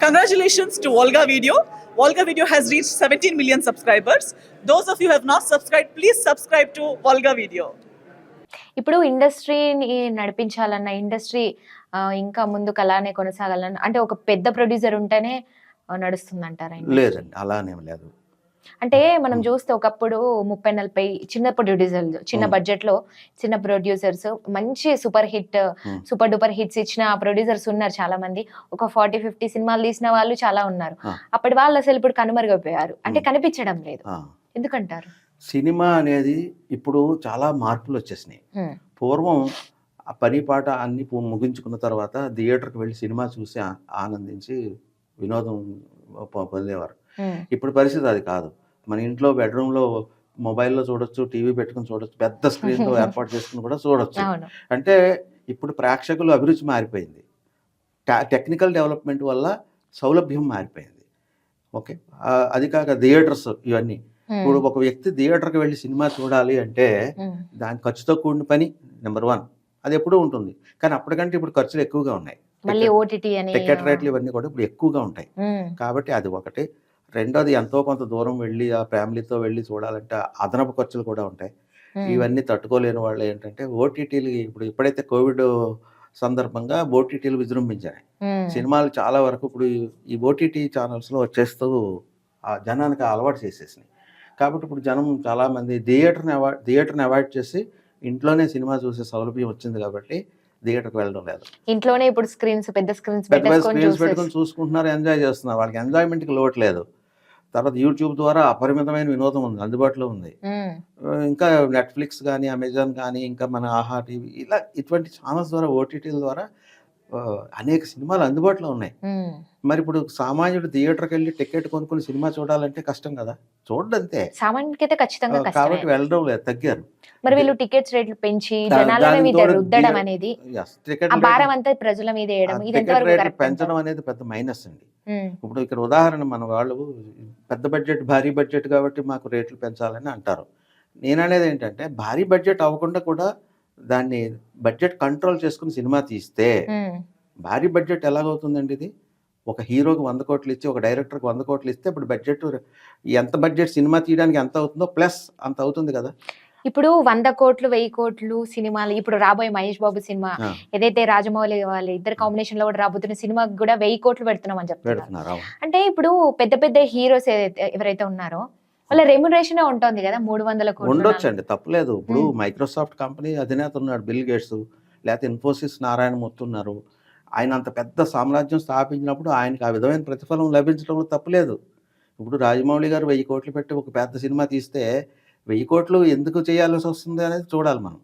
Congratulations to Volga Video. Volga Video has reached 17 million subscribers. Those of you who have not subscribed, please subscribe to Volga Video. ఇప్పుడు ఇండస్ట్రీని నడిపించాలన్న industry ఇంకా ముందుకు అలానే కొనసాగాలన్న అంటే ఒక పెద్ద ప్రొడ్యూసర్ ఉంటేనే నడుస్తుంది అంటారా లేదండి అలానేం లేదు అంటే మనం చూస్తే ఒకప్పుడు ముప్పై నలభై చిన్న ప్రొడ్యూసర్స్ చిన్న. బడ్జెట్లో చిన్న ప్రొడ్యూసర్స్ మంచి super hit. Super duper hits ఇచ్చిన ప్రొడ్యూసర్స్ ఉన్నారు చాలా మంది ఒక ఫార్టీ ఫిఫ్టీ సినిమాలు తీసిన వాళ్ళు చాలా ఉన్నారు. అప్పటి వాళ్ళు అసలు ఇప్పుడు కనుమరుగైపోయారు అంటే. కనిపించడం లేదు ఎందుకంటారు సినిమా అనేది ఇప్పుడు చాలా మార్పులు వచ్చేసినాయి. పూర్వం ఆ పని పాట అన్ని ముగించుకున్న తర్వాత థియేటర్కి వెళ్ళి సినిమా చూసి ఆనందించి వినోదం పొందేవారు. ఇప్పుడు పరిస్థితి అది కాదు. మన ఇంట్లో బెడ్రూమ్లో మొబైల్లో చూడొచ్చు టీవీ పెట్టుకుని చూడొచ్చు పెద్ద స్క్రీన్తో ఏర్పాటు చేసుకుని కూడా చూడొచ్చు. అంటే ఇప్పుడు ప్రేక్షకులు అభిరుచి మారిపోయింది. టెక్నికల్ డెవలప్మెంట్ వల్ల సౌలభ్యం మారిపోయింది. ఓకే? అది కాక థియేటర్స్ ఇవన్నీ. ఇప్పుడు ఒక వ్యక్తి థియేటర్కి వెళ్ళి సినిమా చూడాలి అంటే. దాని ఖర్చుతో కూడిన పని నెంబర్ వన్. అది ఎప్పుడూ ఉంటుంది. కానీ అప్పటికంటే ఇప్పుడు ఖర్చులు ఎక్కువగా ఉన్నాయి. టికెట్ రేట్లు ఇవన్నీ కూడా ఇప్పుడు ఎక్కువగా ఉంటాయి. కాబట్టి అది ఒకటి. రెండోది ఎంతో కొంత దూరం వెళ్ళి ఆ ఫ్యామిలీతో వెళ్ళి చూడాలంటే అదనపు ఖర్చులు కూడా ఉంటాయి. ఇవన్నీ తట్టుకోలేని వాళ్ళు ఏంటంటే ఓటీటీలు ఇప్పుడు ఎప్పుడైతే కోవిడ్ సందర్భంగా ఓటీటీలు విజృంభించాయి. సినిమాలు చాలా వరకు ఇప్పుడు ఈ- ఓటీటీ ఛానల్స్లో వచ్చేస్తూ ఆ జనానికి అలవాటు చేసేసినాయి. కాబట్టి ఇప్పుడు జనం చాలామంది థియేటర్ని అవాయిడ్ థియేటర్ని అవాయిడ్ చేసి ఇంట్లోనే సినిమా చూసే సౌలభ్యం వచ్చింది కాబట్టి థియేటర్కి వెళ్ళడం లేదు. ఇంట్లోనే ఇప్పుడు స్క్రీన్స్ పెద్ద స్క్రీన్స్ పెద్ద పెట్టుకొని చూసేసి చూసుకుంటున్నారు ఎంజాయ్ చేస్తున్నారు. వాళ్ళకి ఎంజాయ్మెంట్కి లోటు లేదు. తర్వాత యూట్యూబ్ ద్వారా అపరిమితమైన వినోదం ఉంది అందుబాటులో ఉంది. ఇంకా నెట్ఫ్లిక్స్ కానీ అమెజాన్ కానీ ఇంకా మన ఆహా టీవీ ఇలా ఇటువంటి ఛానల్స్ ద్వారా ఓటీటీల ద్వారా అనేక సినిమాలు అందుబాటులో ఉన్నాయి. మరి ఇప్పుడు సామాన్యుడు థియేటర్కి వెళ్ళి టికెట్ కొనుక్కుని సినిమా చూడాలంటే కష్టం కదా? చూడండి అంతే సామాన్యుడికి అయితే ఖచ్చితంగా కాబట్టి వెళ్ళడం లేదు తగ్గారు. మరి వీళ్ళు టికెట్స్ రేట్లు పెంచి జనాల మీద రుద్దడం అనేది భారం అంతా ప్రజల మీద రేట్లు పెంచడం అనేది పెద్ద మైనస్ అండి. ఇప్పుడు ఇక్కడ ఉదాహరణ మన వాళ్ళు పెద్ద బడ్జెట్ భారీ బడ్జెట్ కాబట్టి మాకు రేట్లు పెంచాలని అంటారు. నేను అనేది ఏంటంటే భారీ బడ్జెట్ అవ్వకుండా కూడా దాన్ని బడ్జెట్ కంట్రోల్ చేసుకుని సినిమా తీస్తే భారీ బడ్జెట్ ఎలాగవుతుందండి ఇది? ఒక హీరోకి వంద కోట్లు ఇచ్చి ఒక డైరెక్టర్కి వంద కోట్లు ఇస్తే ఇప్పుడు బడ్జెట్ ఎంత బడ్జెట్ సినిమా తీయడానికి ఎంత అవుతుందో ప్లస్ అంత అవుతుంది కదా? ఇప్పుడు వంద కోట్లు వెయ్యి కోట్లు సినిమాలు ఇప్పుడు రాబోయే మహేష్ బాబు సినిమా. ఏదైతే రాజమౌళి వాళ్ళ ఇద్దరు కాంబినేషన్లో కూడా రాబోతున్న సినిమాకి కూడా వెయ్యి కోట్లు పెడుతున్నాం అని చెప్తున్నారు. అంటే ఇప్పుడు పెద్ద పెద్ద హీరోస్ ఎవరైతే ఉన్నారో వాళ్ళ రెమ్యునరేషన్ ఉంటుంది కదా మూడు వందల కోట్లు ఉండొచ్చు అండి తప్పలేదు. ఇప్పుడు. మైక్రోసాఫ్ట్ కంపెనీ అధినేత ఉన్నాడు బిల్ గేట్స్ లేకపోతే ఇన్ఫోసిస్ నారాయణమూర్తి ఉన్నారు. ఆయన అంత పెద్ద సామ్రాజ్యం స్థాపించినప్పుడు ఆయనకి ఆ విధమైన ప్రతిఫలం లభించడంలో తప్పలేదు. ఇప్పుడు రాజమౌళి గారు వెయ్యి కోట్లు పెట్టి ఒక పెద్ద సినిమా తీస్తే వెయ్యి కోట్లు ఎందుకు చేయాల్సి వస్తుంది అనేది చూడాలి మనం.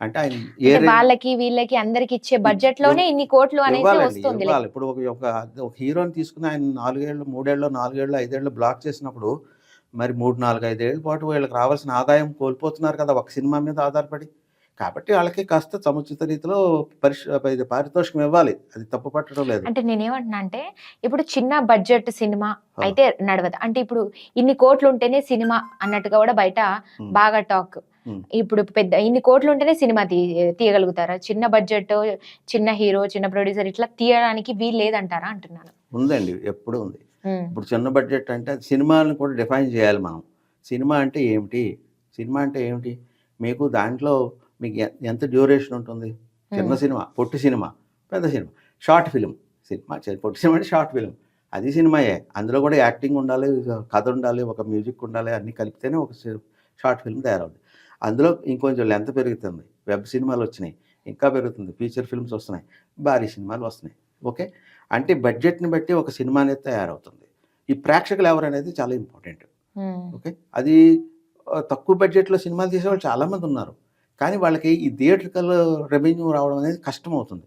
అంటే ఆయన ఏ వాళ్ళకి వీళ్ళకి అందరికి ఇచ్చే బడ్జెట్లోనే ఇన్ని కోట్లు అనేది వస్తుంది. ఇప్పుడు ఒక ఒక ఒక హీరోని తీసుకుని ఆయన నాలుగేళ్ళు మూడేళ్ళు నాలుగేళ్ళు ఐదేళ్ళు బ్లాక్ చేసినప్పుడు మరి మూడు నాలుగు ఐదేళ్ళ పాటు వీళ్ళకి రావాల్సిన ఆదాయం కోల్పోతున్నారు కదా ఒక సినిమా మీద ఆధారపడి. కాబట్టి వాళ్ళకి కాస్త సముచిత రీతిలో పరిష ఇది పారితోషికం ఇవ్వాలి. అది తప్పు పట్టడం లేదు. అంటే నేనేమంటున్నా అంటే ఇప్పుడు చిన్న బడ్జెట్ సినిమా అయితే నడవదు. అంటే ఇప్పుడు ఇన్ని కోట్లు ఉంటేనే సినిమా అన్నట్టుగా కూడా బయట. బాగా టాక్. ఇప్పుడు పెద్ద ఇన్ని కోట్లు ఉంటేనే సినిమా తీ తీయగలుగుతారా? చిన్న బడ్జెట్ చిన్న హీరో చిన్న ప్రొడ్యూసర్ ఇట్లా తీయడానికి వీలు లేదంటారా అంటున్నాను. ఉందండి ఎప్పుడు ఉంది. ఇప్పుడు చిన్న బడ్జెట్ అంటే సినిమాలను కూడా డిఫైన్ చేయాలి మనం. సినిమా అంటే ఏమిటి? సినిమా అంటే ఏమిటి? మీకు దాంట్లో మీకు ఎంత డ్యూరేషన్ ఉంటుంది? చిన్న. సినిమా పొట్టి సినిమా పెద్ద సినిమా షార్ట్ ఫిలిం సినిమా పొట్టి సినిమా అంటే షార్ట్ ఫిలిం అది సినిమాయే. అందులో కూడా యాక్టింగ్ ఉండాలి కథ ఉండాలి ఒక మ్యూజిక్ ఉండాలి అన్నీ కలిపితేనే ఒక షార్ట్ ఫిల్మ్ తయారవుతుంది అందులో ఇంకొంచెం లెంత్ పెరుగుతుంది. వెబ్ సినిమాలు వచ్చినాయి ఇంకా పెరుగుతుంది. ఫీచర్ ఫిల్మ్స్ వస్తున్నాయి భారీ సినిమాలు వస్తున్నాయి. ఓకే? అంటే బడ్జెట్ని బట్టి ఒక సినిమా అనేది తయారవుతుంది. ఈ ప్రేక్షకులు ఎవరు అనేది చాలా ఇంపార్టెంట్. ఓకే? అది తక్కువ బడ్జెట్లో సినిమాలు తీసేవాళ్ళు చాలామంది ఉన్నారు. కానీ వాళ్ళకి ఈ థియేట్రికల్ రెవెన్యూ రావడం అనేది కష్టం అవుతుంది